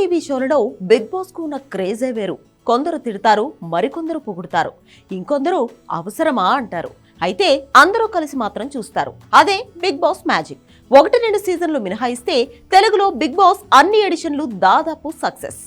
TV షోలలో big బాస్కు ఉన్న క్రేజే వేరు. కొందరు తిడతారు మరికొందరు పొగుడుతారు. ఇంకొందరు అవసరమా అంటారు. అయితే అందరూ కలిసి మాత్రం చూస్తారు. అదే బిగ్ బాస్ మ్యాజిక్. ఒకటి రెండు సీజన్లు మినహాయిస్తే తెలుగులో బిగ్ బాస్ అన్ని ఎడిషన్లు దాదాపు సక్సెస్.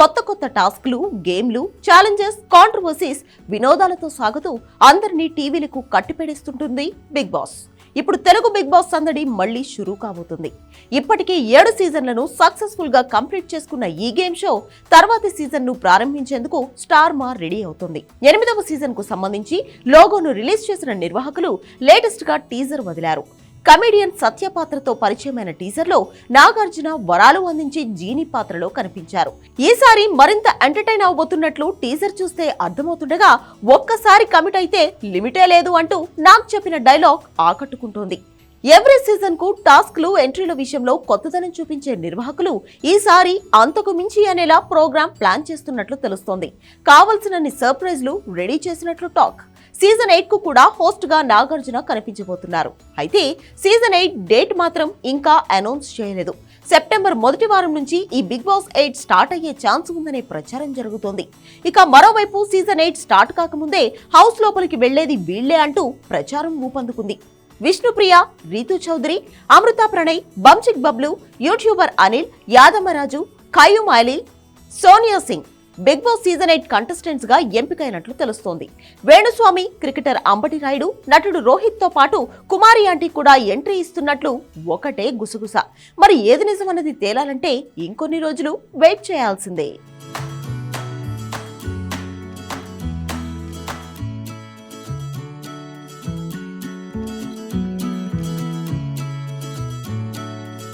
కొత్త కొత్త టాస్క్లు గేమ్లు ఛాలెంజెస్ కాంట్రవర్సీస్ వినోదాలతో సాగుతూ అందరినీ టీవీలకు కట్టిపెడేస్తుంటుంది బిగ్ బాస్. ఇప్పుడు తెలుగు బిగ్ బాస్ సందడి మళ్ళీ షురూ కాబోతుంది. ఇప్పటికే ఏడు సీజన్లను సక్సెస్ఫుల్గా కంప్లీట్ చేసుకున్న ఈ గేమ్ షో తర్వాతి సీజన్ను ప్రారంభించేందుకు స్టార్ మా రెడీ అవుతుంది. ఎనిమిదవ సీజన్కు సంబంధించి లోగోను రిలీజ్ చేసిన నిర్వాహకులు లేటెస్ట్గా టీజర్ వదిలారు. కమెడియన్ సత్య పాత్రతో పరిచయమైన టీజర్లో నాగార్జున వరాలు అందించి జీని పాత్రలో కనిపించారు. ఈసారి మరింత ఎంటర్టైన్ అవబోతున్నట్లు టీజర్ చూస్తే అర్థమవుతుండగా ఒక్కసారి కమిట్ అయితే లిమిటే లేదు అంటూ నాకు చెప్పిన డైలాగ్ ఆకట్టుకుంటోంది. ఎవ్రీ సీజన్కు టాస్క్లు ఎంట్రీల విషయంలో కొత్తదనం చూపించే నిర్వాహకులు ఈసారి అంతకు మించి అనేలా ప్రోగ్రామ్ ప్లాన్ చేస్తున్నట్లు తెలుస్తోంది. కావలసినన్ని సర్ప్రైజ్లు రెడీ చేసినట్లు టాక్. సీజన్ ఎయిట్కు కూడా హోస్ట్గా నాగార్జున కనిపించబోతున్నారు. అయితే సీజన్ ఎయిట్ డేట్ మాత్రం ఇంకా అనౌన్స్ చేయలేదు. సెప్టెంబర్ మొదటి వారం నుంచి ఈ బిగ్ బాస్ ఎయిట్ స్టార్ట్ అయ్యే ఛాన్స్ ఉందనే ప్రచారం జరుగుతోంది. ఇక మరోవైపు సీజన్ ఎయిట్ స్టార్ట్ కాకముందే హౌస్ లోపలికి వెళ్ళేది వీళ్ళే అంటూ ప్రచారం ఊపందుకుంది. Vishnupriya Rithu Chowdary Amrutha Pranay Bunchik Bablu YouTuber Anil Yadamaraju Qayyum Ali Soniya Singh. Bigg Boss season eight కంటెస్టెంట్స్గా ఎంపికైనట్లు తెలుస్తోంది. వేణుస్వామి క్రికెటర్ అంబటి రాయుడు నటుడు రోహిత్తో పాటు కుమారి ఆంటీ కూడా ఎంట్రీ ఇస్తున్నట్లు ఒకటే గుసగుస. మరి ఏది నిజమన్నది తేలాలంటే ఇంకొన్ని రోజులు వెయిట్ చేయాల్సిందే.